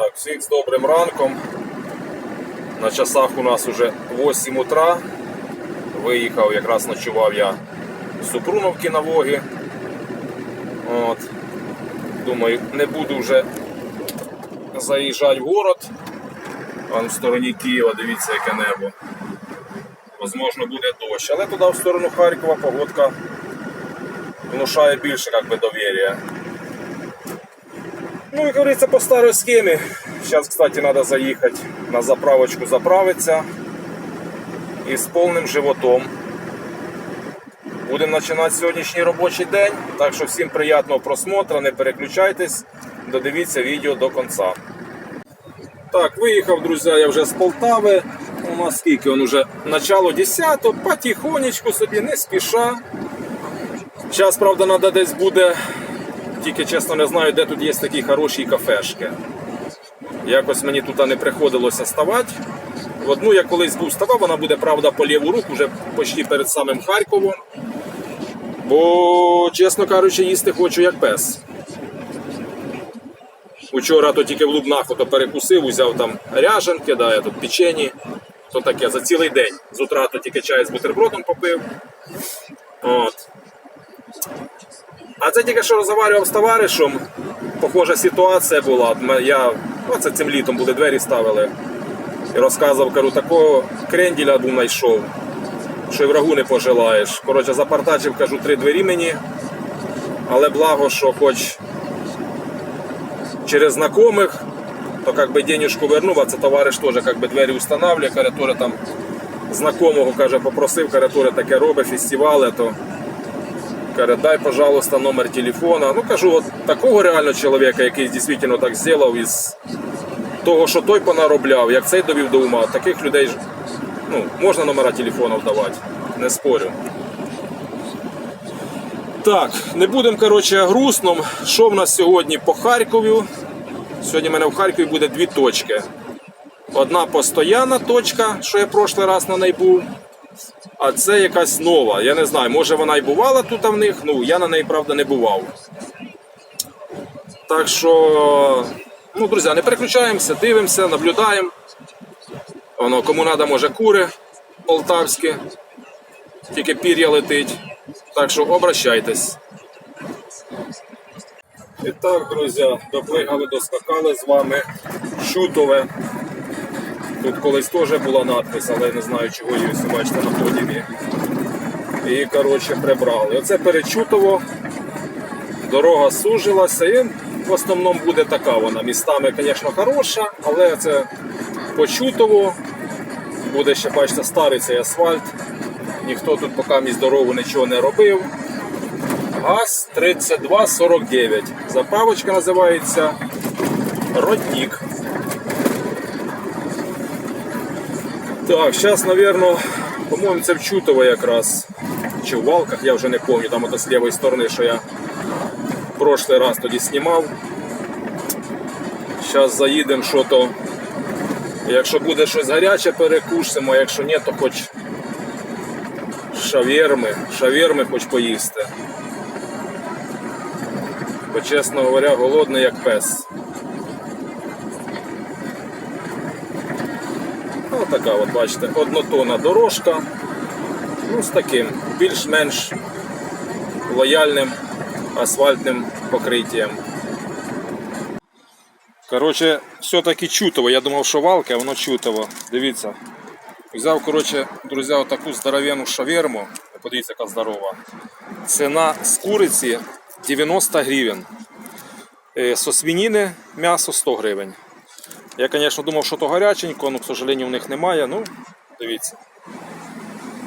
Так, всіх з добрим ранком. На часах у нас уже 8 утра. Виїхав, якраз ночував я з Супруновки на Вогі. От. Думаю, не буду вже заїжджати в город. Вон в стороні Києва, дивіться, яке небо. Возможно, буде дощ. Але туди в сторону Харкова погодка внушає більше как би, довір'я. Ну, як говорится, по старой схеме. Сейчас, кстати, надо заехать на заправочку заправиться. И с полным животом. Будемо починати сьогоднішній робочий день. Так що всім приємного просмотру, не переключайтесь, додивіться відео до кінця. Так, виїхав, друзі, я вже з Полтави. У нас скільки він уже начало 10 потихонечку собі, не спіша. Зараз, правда, треба десь буде тільки чесно не знаю, де тут є такі хороші кафешки. Якось мені тут не приходилося ставати. В одну я колись був ставав, вона буде, правда, по ліву руку, вже почти перед самим Харковом. Бо, чесно кажучи, їсти хочу як пес. Учора то тільки в Лубнах то перекусив, взяв там ряженки, да, я тут печені. То таке за цілий день. З утра то тільки чай з бутербродом попив. От. А це тільки що розмовляв з товаришем. Похожа ситуація була. Я, оце цим літом були двері ставили. І розказував, кажу, такого кренділя знайшов, що й врагу не пожелаєш. Коротше, запартачив, кажу, три двері мені. Але благо, що хоч через знайомих, то как би денежку вернув, а це товариш теж би, двері встановлює, каже, там знакомого каже, попросив, каже, таке робить, фестивали, то Каже, дай, пожалуйста, номер телефона. Ну кажу, от такого реально чоловіка, який дійсно так зробив із того, що той понаробляв, як цей довів до ума, таких людей ну, можна номера телефонів давати, не спорю. Так, не будемо, коротше, грустном. Що в нас сьогодні по Харкові? Сьогодні в мене в Харкові буде дві точки. Одна постоянна точка, що я прошлий раз на неї був. А це якась нова. Я не знаю, може вона і бувала тут в них, ну я на неї, правда, не бував. Так що, ну, друзі, не переключаємося, дивимося, наблюдаємо. Воно, кому треба, може кури полтавські, тільки пір'я летить. Так що обращайтесь. І так, друзі, доплигали, доскакали з вами. Чутове. Тут колись теж була надпис, але не знаю, чого її бачите на подібі. І коротше прибрали. Оце перечутово. Дорога сужилася і в основному буде така вона. Містами, звісно, хороша, але це почутово. Буде ще, бачите, старий цей асфальт. Ніхто тут поки місь дорогу нічого не робив. ГАЗ 3249. Заправочка називається Родник. Так, зараз, мабуть, по-моєму, це в Чутово якраз. Чи в Валках, я вже не пам'ятаю, там ото з лівої сторони, що я в прошлий раз тоді знімав. Зараз заїдемо, що то. Якщо буде щось гаряче, а якщо ні, то хоч шавєрми, шавєрми хоч поїсти. Бо, чесно говоря, голодний як пес. Така от, бачите, однотонна дорожка. Ну, з таким більш-менш лояльним асфальтним покриттям. Коротше, все-таки чутово. Я думав, що валка, а воно чутово. Дивіться. Взяв, коротше, друзі, отаку здоровенну шаверму. Подивіться, яка здорова. Ціна з куриці 90 гривень. Е, Со свинини м'ясо 100 гривень. Я, звісно, думав, що то гаряченько, але, к сожалению, в них немає. Ну, дивіться.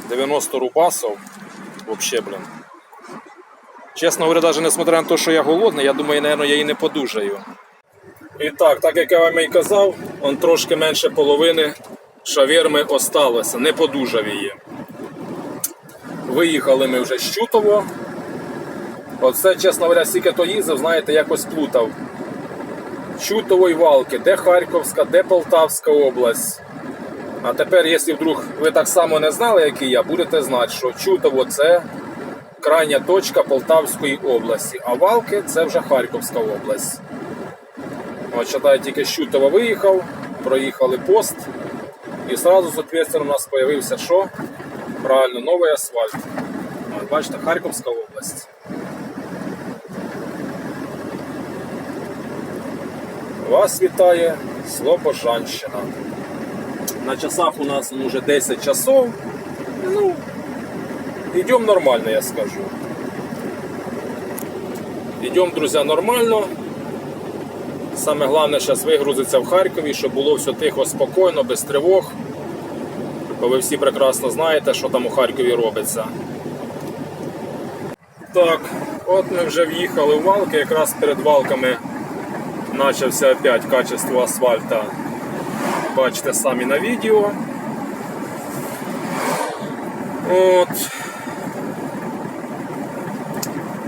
90 рубасов. Вообще, блін. Чесно говоря, навіть несмотря на те, що я голодний, я думаю, наверное, я її не подужаю. І так, так як я вам і казав, он трошки менше половини шаверми осталося, не подужав її. Виїхали ми вже з Чутово. Оце, чесно говоря, стільки то їздив, знаєте, якось плутав. Чутової валки, де Харківська, де Полтавська область. А тепер, якщо вдруг ви так само не знали, який я, будете знати, що Чутово це крайня точка Полтавської області, а Валки це вже Харківська область. От читай, тільки з Чутова виїхав, проїхали пост. І сразу, соответственно, у нас з'явився що? Правильно, новий асфальт. Бачите, Харківська область. Вас вітає Слобожанщина. На часах у нас ну, вже 10 часов. Ну, йдемо нормально, я скажу. Йдемо, друзі, нормально. Саме головне зараз вигрузиться в Харкові, щоб було все тихо, спокійно, без тривог. Бо ви всі прекрасно знаєте, що там у Харкові робиться. Так, от ми вже в'їхали в валки, якраз перед валками почався опять качество асфальта. Бачите самі на відео. От.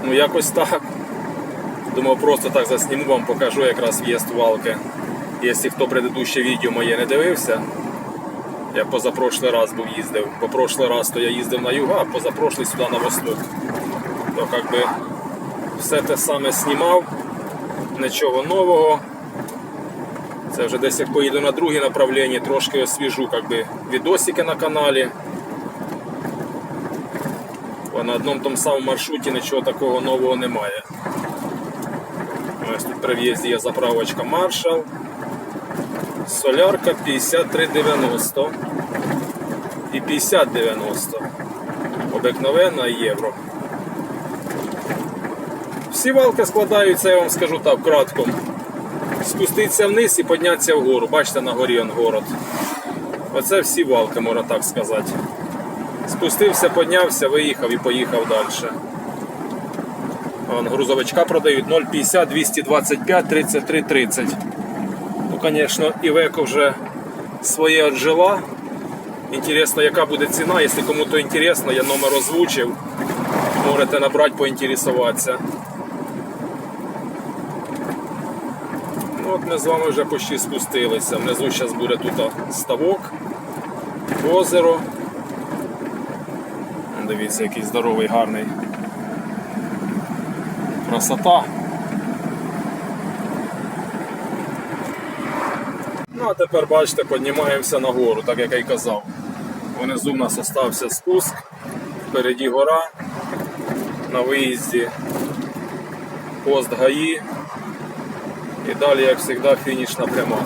Ну якось так. Думав, просто так засніму вам, покажу якраз в'їзд валки. Якщо хто предыдуще відео моє не дивився, я позапрошлий раз був їздив. По прошлий раз то я їздив на юга, а позапрошлий сюди на восток. То как би все те саме знімав, нічого нового. Це вже десь як поїду на друге направлення, трошки освіжу как би, відосики на каналі. Бо на одному тому самому маршруті нічого такого нового немає. Ось тут при в'їзді є заправочка Marshall. Солярка 53,90 і 50,90. Обикновенна євро. Всі валки складаються, я вам скажу так, кратко. Спуститися вниз і піднятися вгору. Бачите, на горі он город. Оце всі валки, можна так сказати. Спустився, піднявся, виїхав і поїхав далі. Вон, грузовичка продають 0,50, 225, 33, 30. Ну, звісно, Івеко вже своє отжила. Інтересно, яка буде ціна. Якщо кому-то інтересно, я номер озвучив. Можете набрати, поінтересуватися. От ми з вами вже почти спустилися. Внизу зараз буде тут ставок, озеро. Дивіться, який здоровий, гарний. Красота. Ну, а тепер бачите, піднімаємося нагору, так як я й казав. Внизу в нас остався спуск, впереді гора, на виїзді пост ГАІ і далі, як завжди, фінішна пряма.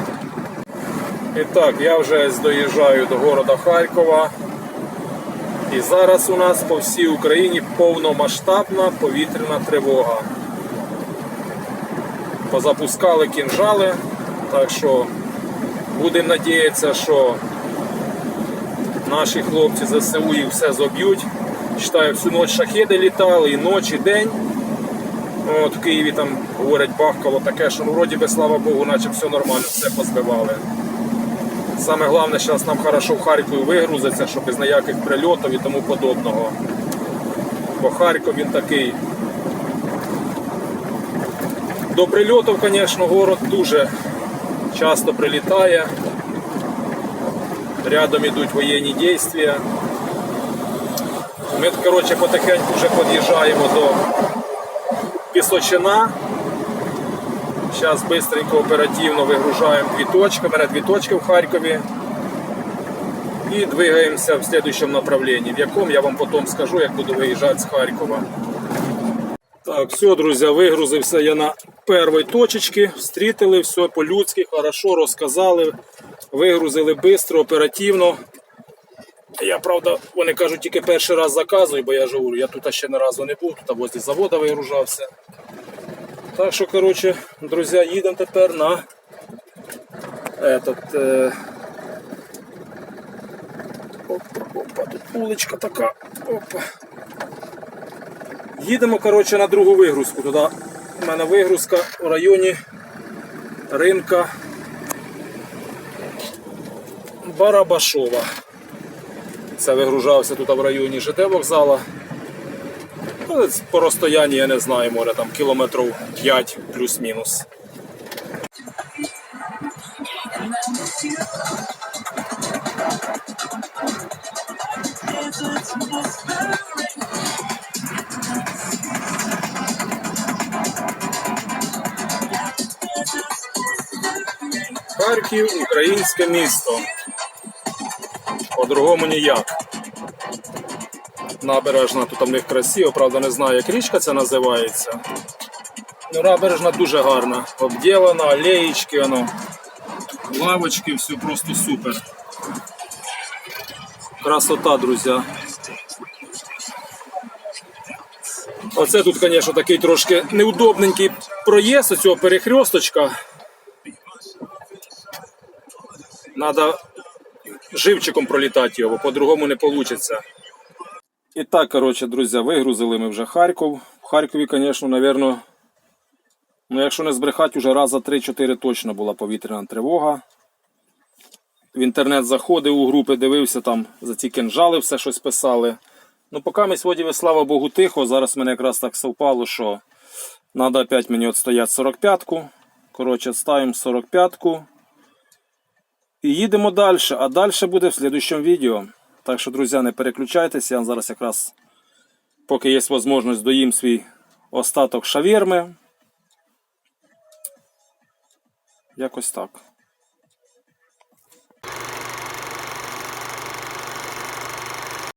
І так, я вже доїжджаю до города Харкова. І зараз у нас по всій Україні повномасштабна повітряна тривога. Позапускали кінжали, так що будемо надіятися, що наші хлопці ЗСУ їх все зоб'ють. Читаю, всю ніч шахеди літали, і ніч, і день. От в Києві там говорять бахкало таке, що ну, вроді би, слава Богу, наче все нормально, все позбивали. Саме головне, зараз нам хорошо в Харкові вигрузиться, щоб без ніяких прильотів і тому подобного. Бо Харків він такий. До прильотів, звісно, город дуже часто прилітає. Рядом йдуть воєнні дії. Ми, коротше, потихеньку вже під'їжджаємо до Пісочина. Зараз швидко, оперативно вигружаємо дві точки. Мене дві точки в Харкові. І двигаємося в слідчому направленні, в якому я вам потім скажу, як буду виїжджати з Харкова. Так, все, друзі, вигрузився я на першій точці. Встрітили все по-людськи, хорошо розказали. Вигрузили швидко, оперативно. Я, правда, вони кажуть, тільки перший раз заказую, бо я ж говорю, я тут ще ні разу не був, тут возле завода вигружався. Так що, коротше, друзі, їдемо тепер на этот, е... опа, опа, тут вуличка така. Опа. Їдемо, коротше, на другу вигрузку. Туди у мене вигрузка в районі ринка Барабашова. Це вигружався тут в районі ЖД вокзала. Ну, По розстоянні, я не знаю, може там кілометрів 5 плюс-мінус. Харків, українське місто. По-другому ніяк. Набережна тут в них красиво, правда не знаю, як річка це називається. Ну, набережна дуже гарна. Обділена, алеєчки, воно, лавочки, все просто супер. Красота, друзі. Оце тут, звісно, такий трошки неудобненький проїзд цього перехресточка. Надо живчиком пролітати його, по-другому не вийде. І так, коротше, друзі, вигрузили ми вже Харків. В Харкові, звісно, напевно, ну, якщо не збрехати, вже раза 3-4 точно була повітряна тривога. В інтернет заходив у групи, дивився там за ці кинжали, все щось писали. Ну, поки ми сьогодні, слава Богу, тихо. Зараз мене якраз так совпало, що треба опять мені відстояти 45-ку. Коротше, ставимо 45-ку. І їдемо далі. А далі буде в слідчому відео. Так що, друзі, не переключайтеся. Я зараз якраз, поки є можливість, доїм свій остаток шавірми. Якось так.